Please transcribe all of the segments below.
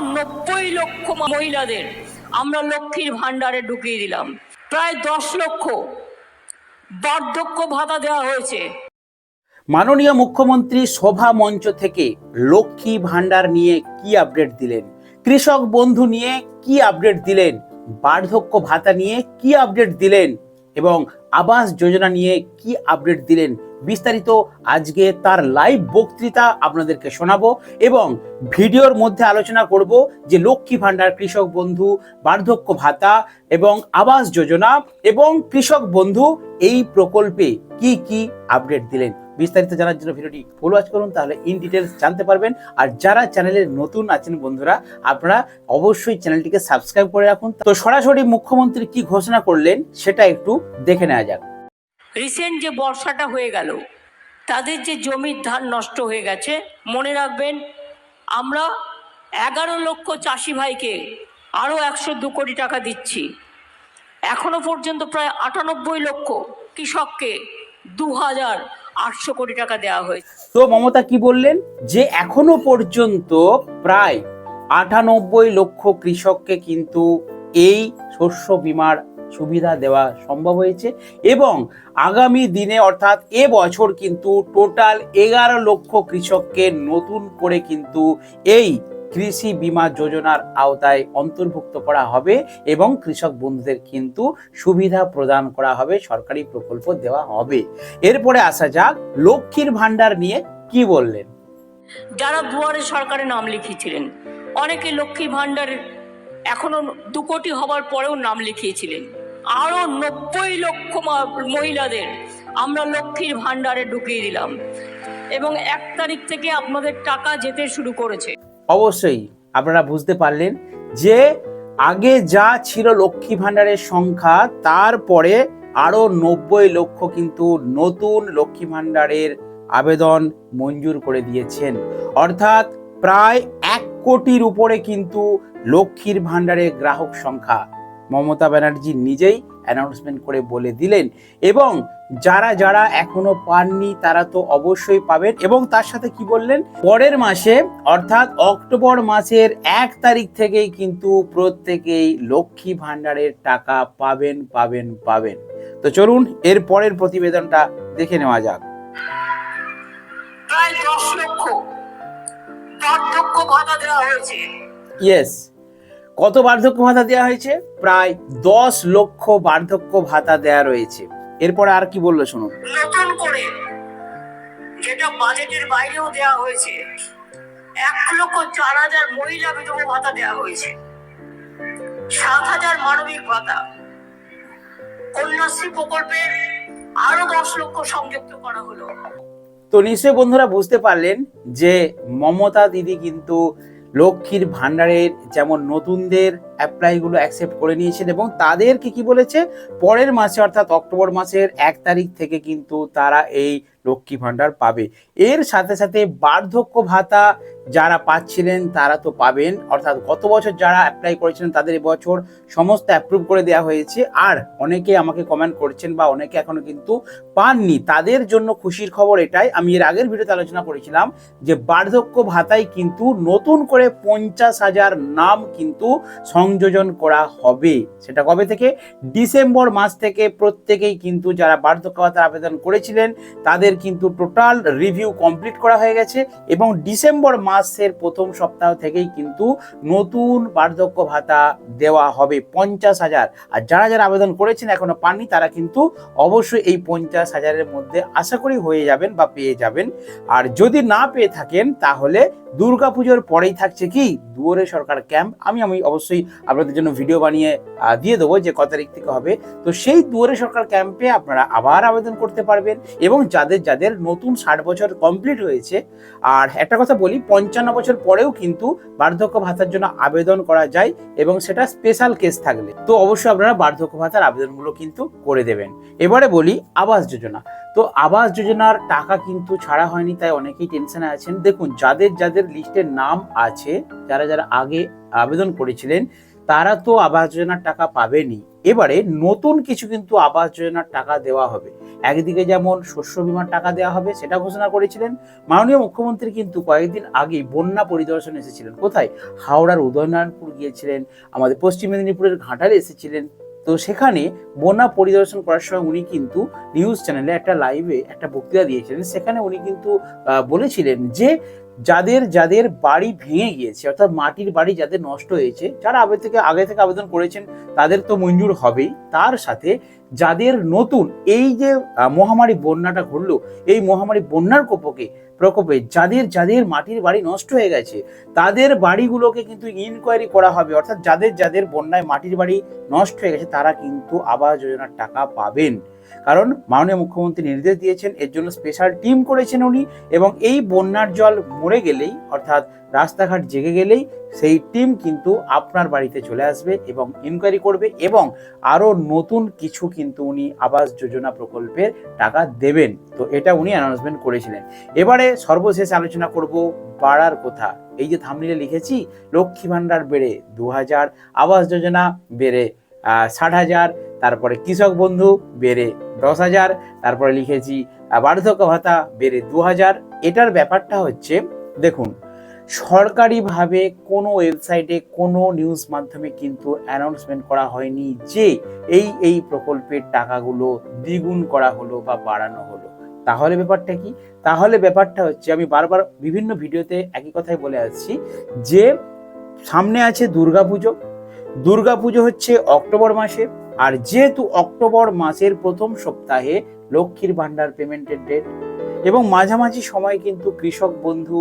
নব্বই লক্ষ মহিলাদের আমরা লক্ষ্মীর ভাণ্ডারে ঢুকিয়ে দিলাম। প্রায় দশ লক্ষ বার্ধক্য ভাতা দেওয়া হয়েছে। মাননীয় মুখ্যমন্ত্রী সভা মঞ্চ থেকে লক্ষ্মী ভাণ্ডার নিয়ে কি আপডেট দিলেন? কৃষক বন্ধু নিয়ে কি আপডেট দিলেন? বার্ধক্য ভাতা নিয়ে কি আপডেট দিলেন? এবং আবাস যোজনা নিয়ে কি আপডেট দিলেন? বিস্তারিত আজকে তার লাইভ বক্তৃতা আপনাদেরকে শোনাবো এবং ভিডিওর মধ্যে আলোচনা করব যে লক্ষ্মী ভাণ্ডার কৃষক বন্ধু, বার্ধক্য ভাতা এবং আবাস যোজনা এবং কৃষক বন্ধু এই প্রকল্পে কি কি আপডেট দিলেন। বিস্তারিত জানার জন্য ভিডিওটি ফলো আজ করুন, তাহলে ইন ডিটেলস জানতে পারবেন। আর যারা চ্যানেলে নতুন আছেন বন্ধুরা, আপনারা অবশ্যই চ্যানেলটিকে সাবস্ক্রাইব করে রাখুন। তো সরাসরি মুখ্যমন্ত্রী কি ঘোষণা করলেন, সেটা একটু দেখে নেওয়া যাক। রিসেন্ট যে বর্ষাটা হয়ে গেল, তাদের যে জমির ধান নষ্ট হয়ে গেছে, মনে রাখবেন, আমরা এগারো লক্ষ চাষি ভাইকে আরও একশো দু কোটি টাকা দিচ্ছি। এখনও পর্যন্ত প্রায় আটানব্বই লক্ষ কৃষককে দু হাজার আটশো কোটি টাকা দেওয়া হয়েছে। তো মমতা কি বললেন? যে এখনও পর্যন্ত প্রায় আটানব্বই লক্ষ কৃষককে কিন্তু এই শস্য বীমার সুবিধা দেওয়া সম্ভব হয়েছে এবং আগামী দিনে অর্থাৎ এ বছর কিন্তু টোটাল এগারো লক্ষ কৃষককে নতুন করে কিন্তু এই কৃষি বীমা যোজনার আওতায় অন্তর্ভুক্ত করা হবে এবং কৃষক বন্ধুদের কিন্তু সুবিধা প্রদান করা হবে, সরকারি প্রকল্প দেওয়া হবে। এরপরে আসা যাক লক্ষ্মীর ভাণ্ডার নিয়ে কি বললেন। যারা দুয়ারে সরকারে নাম লিখিয়েছিলেন, অনেকে লক্ষ্মী ভাণ্ডারের এখনও দু কোটি হবার পরেও নাম লিখিয়েছিলেন। আরও নব্বই লক্ষ মহিলাদের আমরা লক্ষ্মীর ভাণ্ডারে ঢুকিয়ে দিলাম। এবং এক তারিখ থেকে আপনাদের টাকা যেতে শুরু করেছে। অবশ্যই, আপনারা বুঝতে পারলেন যে আগে যা ছিল লক্ষ্মী ভাণ্ডারের সংখ্যা, তারপরে আরও নব্বই লক্ষ কিন্তু নতুন লক্ষ্মী ভাণ্ডারের আবেদন মঞ্জুর করে দিয়েছেন। অর্থাৎ প্রায় এক কোটির উপরে কিন্তু লক্ষ্মীর ভাণ্ডারের গ্রাহক সংখ্যা মমতা ব্যানার্জি নিজেই অ্যানাউন্সমেন্ট করে বলে দিলেন। এবং যারা যারা এখনও পাননি তারা তো অবশ্যই পাবেন। এবং তার সাথে কি বললেন? পরের মাসে অর্থাৎ অক্টোবর মাসের এক তারিখ থেকেই কিন্তু প্রত্যেকেই লক্ষ্মী ভাণ্ডারের টাকা পাবেন পাবেন পাবেন। তো চলুন এর পরের প্রতিবেদনটা দেখে নেওয়া যাক। প্রায় দশ লক্ষ। ভাতা দেওয়া হয়েছে। ইয়েস কত বার্ধক্য ভাতা দেওয়া হয়েছে? প্রায় দশ লক্ষ বার্ধক্য ভাতা দেওয়া রয়েছে। এরপরে আর কি বলল শুনুন। নতুন করে যেটা বাজেটের বাইরেও দেওয়া হয়েছে এক লক্ষ চার হাজার মহিলা বিধবা ভাতা দেওয়া হয়েছে। সাত হাজার মানবিক ভাতা। কন্যাশ্রী প্রকল্পে আরও দশ লক্ষ সংযুক্ত করা হলো। তো নিশ্চয়ই বন্ধুরা বুঝতে পারলেন যে মমতা দিদি কিন্তু লক্ষ্মীর ভাণ্ডারের যেমন নতুনদের অ্যাপ্লাইগুলো অ্যাকসেপ্ট করে নিয়েছেন এবং তাদেরকে কি বলেছে? পরের মাসে অর্থাৎ অক্টোবর মাসের এক তারিখ থেকে কিন্তু তারা এই লক্ষ্মী ভাণ্ডার পাবে। এর সাথে সাথে বার্ধক্য ভাতা যারা পাচ্ছিলেন তারা তো পাবেন। অর্থাৎ গত বছর যারা অ্যাপ্লাই করেছিলেন তাদের এবছর সমস্ত অ্যাপ্রুভ করে দেওয়া হয়েছে। আর অনেকে আমাকে কমেন্ট করছেন বা অনেকে এখনও কিন্তু পাননি। তাদের জন্য খুশির খবর এটাই। আমি এর আগের ভিডিওতে আলোচনা করেছিলাম যে বার্ধক্য ভাতায় কিন্তু নতুন করে পঞ্চাশ হাজার নাম কিন্তু সংযোজন করা হবে। সেটা কবে থেকে? ডিসেম্বর মাস থেকে প্রত্যেকেই কিন্তু যারা বার্ধক্য ভাতার আবেদন করেছিলেন, তাদের কিন্তু টোটাল রিভিউ কমপ্লিট করা হয়ে গেছে এবং ডিসেম্বর মাসের প্রথম সপ্তাহ থেকেই কিন্তু নতুন বার্ধক্য ভাতা দেওয়া হবে পঞ্চাশ হাজার। আর যারা যারা আবেদন করেছেন এখনও পাননি, তারা কিন্তু অবশ্যই এই পঞ্চাশ হাজারের মধ্যে আশা করি হয়ে যাবেন বা পেয়ে যাবেন। আর যদি না পেয়ে থাকেন, তাহলে দুর্গাপুজোর পরেই থাকছে কি? দুয়ারে সরকার ক্যাম্প। আমি আমি অবশ্যই আপনাদের জন্য ভিডিও বানিয়ে দিয়ে দেবো যে কত তারিখ থেকে হবে। তো সেই দুয়ারে সরকার ক্যাম্পে আপনারা আবার আবেদন করতে পারবেন এবং যাদের যাদের নতুন ষাট বছর কমপ্লিট হয়েছে, আর একটা কথা বলি, পঞ্চান্ন বছর পরেও কিন্তু বার্ধক্য ভাতার জন্য আবেদন করা যায় এবং সেটা স্পেশাল কেস থাকলে। তো অবশ্যই আপনারা বার্ধক্য ভাতার আবেদনগুলো কিন্তু করে দেবেন। এবারে বলি, আবাস যোজনা। তো আবাস যোজনার টাকা কিন্তু ছাড়া হয়নি, তাই অনেকেই টেনশনে আছেন। দেখুন, যাদের যাদের লিস্টের নাম আছে, যারা যারা আগে আবেদন করেছিলেন তারা তো আবাস যোজনার টাকা পাবেনি। এবারে নতুন কিছু কিন্তু আবাস যোজনার টাকা দেওয়া হবে। একদিকে যেমন শস্য বিমার টাকা দেওয়া হবে, সেটা ঘোষণা করেছিলেন। মাননীয় মুখ্যমন্ত্রী কিন্তু কয়েকদিন আগেই বন্যা পরিদর্শন এসেছিলেন। কোথায়? হাওড়ার উদয়নারায়ণপুর গিয়েছিলেন, আমাদের পশ্চিম মেদিনীপুরের ঘাটালে এসেছিলেন। তো সেখানে বন্যা পরিদর্শন করার সময় উনি কিন্তু নিউজ চ্যানেলে একটা লাইভে একটা বক্তৃতা দিয়েছিলেন। সেখানে উনি কিন্তু বলেছিলেন যে যাদের যাদের বাড়ি ভেঙে গিয়েছে, অর্থাৎ মাটির বাড়ি যাদের নষ্ট হয়েছে, যারা আগে থেকে আগে থেকে আবেদন করেছেন, তাদের তো মঞ্জুর হবেই। তার সাথে যাদের নতুন, এই যে মহামারী বন্যাটা ঘটলো, এই মহামারী বন্যার কোপকে, প্রকোপে যাদের যাদের মাটির বাড়ি নষ্ট হয়ে গেছে, তাদের বাড়িগুলোকে কিন্তু ইনকোয়ারি করা হবে। অর্থাৎ যাদের যাদের বন্যায় মাটির বাড়ি নষ্ট হয়ে গেছে, তারা কিন্তু আবাস যোজনার টাকা পাবেন। কারণ মাননীয় মুখ্যমন্ত্রী নির্দেশ দিয়েছেন, এর জন্য স্পেশাল টিম করেছেন উনি এবং এই বন্যার জল মরে গেলেই, অর্থাৎ রাস্তাঘাট জেগে গেলেই সেই টিম কিন্তু আপনার বাড়িতে চলে আসবে এবং ইনকোয়ারি করবে এবং আরও নতুন কিছু কিন্তু উনি আবাস যোজনা প্রকল্পের টাকা দেবেন। তো এটা উনি অ্যানাউন্সমেন্ট করেছিলেন। এবারে সর্বশেষ আলোচনা করব বাড়ার কথা। এই যে থামনিলে লিখেছি, লক্ষ্মী ভাণ্ডার বেড়ে দু হাজার, আবাস যোজনা বেড়ে ষাট হাজার তারপরে কৃষক বন্ধু বেড়ে দশ হাজার, তারপরে লিখেছি বার্ধক্য ভাতা বেড়ে দু হাজার। এটার ব্যাপারটা হচ্ছে, দেখুন, সরকারিভাবে কোনো ওয়েবসাইটে কোনো নিউজ মাধ্যমে কিন্তু অ্যানাউন্সমেন্ট করা হয়নি যে এই এই প্রকল্পের টাকাগুলো দ্বিগুণ করা হলো বা বাড়ানো হলো। তাহলে ব্যাপারটা কি? তাহলে ব্যাপারটা হচ্ছে, আমি বারবার বিভিন্ন ভিডিওতে একই কথাই বলে আসছি যে সামনে আছে দুর্গাপুজো। দুর্গাপুজো হচ্ছে অক্টোবর মাসে আর যেহেতু অক্টোবর মাসের প্রথম সপ্তাহে লক্ষ্মীর ভাণ্ডার পেমেন্টের ডেট এবং মাঝামাঝি সময় কিন্তু কৃষক বন্ধু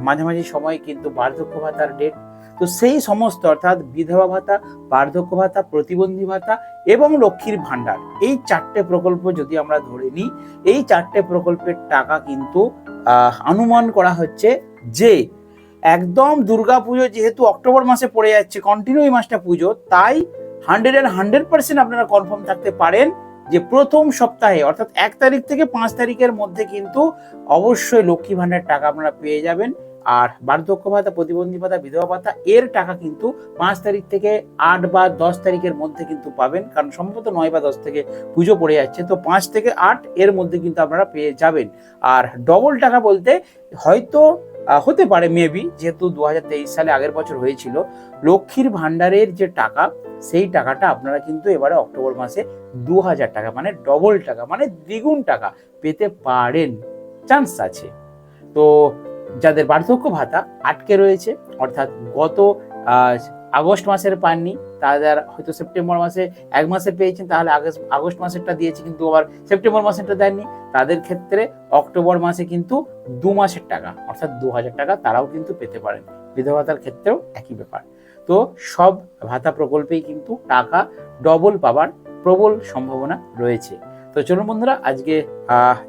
মাঝামাঝি সময় কিন্তু বার্ধক্য ভাতার ডেট তো সেই সমস্ত অর্থাৎ বিধবা ভাতা, বার্ধক্য ভাতা, প্রতিবন্ধী ভাতা এবং লক্ষ্মীর ভাণ্ডার, এই চারটে প্রকল্প যদি আমরা ধরে নিই, এই চারটে প্রকল্পের টাকা কিন্তু অনুমান করা হচ্ছে যে একদম দুর্গাপুজো যেহেতু অক্টোবর মাসে পড়ে যাচ্ছে কন্টিনিউ মাসটা পুজো, তাই হান্ড্রেড অ্যান্ড হান্ড্রেড পার্সেন্ট আপনারা কনফার্ম থাকতে পারেন যে প্রথম সপ্তাহে, অর্থাৎ এক তারিখ থেকে পাঁচ তারিখের মধ্যে কিন্তু অবশ্যই লক্ষ্মী ভাণ্ডার টাকা আপনারা পেয়ে যাবেন। আর বার্ধক্য ভাতা, প্রতিবন্ধী ভাতা, বিধবা ভাতা, এর টাকা কিন্তু পাঁচ তারিখ থেকে আট বা দশ তারিখের মধ্যে কিন্তু পাবেন। কারণ সম্ভবত নয় বা দশ থেকে পুজো পড়ে যাচ্ছে। তো পাঁচ থেকে আট এর মধ্যে কিন্তু আপনারা পেয়ে যাবেন। আর ডবল টাকা বলতে হয়তো হতে পারে মেবি যেহেতু দু হাজার তেইশ সালে আগের বছর হয়েছিল। লক্ষ্মীর ভাণ্ডারের যে টাকা, সেই টাকাটা আপনারা কিন্তু এবারে অক্টোবর মাসে দু হাজার টাকা মানে ডবল টাকা মানে দ্বিগুণ টাকা পেতে পারেন। চান্স আছে। তো যাদের বার্ধক্য ভাতা আটকে রয়েছে, অর্থাৎ গত আগস্ট মাসের পাননি তাদের হয়তো সেপ্টেম্বর মাসে এক মাসে পেয়েছেন, তাহলে আগস্ট আগস্ট মাসেরটা দিয়েছে কিন্তু আবার সেপ্টেম্বর মাসেরটা দেননি। তাদের ক্ষেত্রে অক্টোবর মাসে কিন্তু দু মাসের টাকা, অর্থাৎ দু হাজার টাকা তারাও কিন্তু পেতে পারেন। বিধবা ভাতার ক্ষেত্রেও একই ব্যাপার। তো সব ভাতা প্রকল্পেই কিন্তু টাকা ডবল পাবার প্রবল সম্ভাবনা রয়েছে। তো চলুন বন্ধুরা, আজকে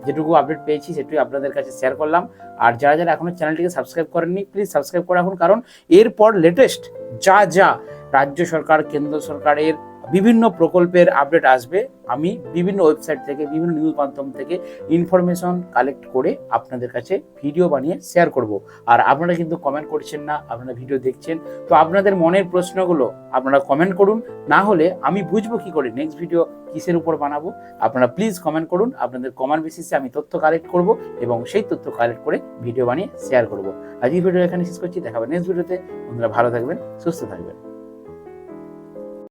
যেটুকু আপডেট পেয়েছি সেটুকু আপনাদের কাছে শেয়ার করলাম। আর যারা যারা এখনও চ্যানেলটিকে সাবস্ক্রাইব করেননি প্লিজ সাবস্ক্রাইব করে রাখুন। কারণ এরপর লেটেস্ট যা যা রাজ্য সরকার, কেন্দ্র সরকারের বিভিন্ন প্রকল্পের আপডেট আসবে। আমি বিভিন্ন ওয়েবসাইট থেকে, বিভিন্ন নিউজ মাধ্যম থেকে ইনফরমেশন কালেক্ট করে আপনাদের কাছে ভিডিও বানিয়ে শেয়ার করব। আর আপনারা কিন্তু কমেন্ট করছেন না, আপনারা ভিডিও দেখছেন, তো আপনাদের মনের প্রশ্নগুলো আপনারা কমেন্ট করুন। না হলে আমি বুঝব কি করে নেক্সট ভিডিও কিসের উপর বানাবো। আপনারা প্লিজ কমেন্ট করুন, আপনাদের কমেন্ট বেসিসে আমি তথ্য কালেক্ট করব এবং সেই তথ্য কালেক্ট করে ভিডিও বানিয়ে শেয়ার করব। আজকের ভিডিও এখানে শেষ করছি দেখাবেন নেক্সট ভিডিওতে বন্ধুরা ভালো থাকবেন, সুস্থ থাকবেন।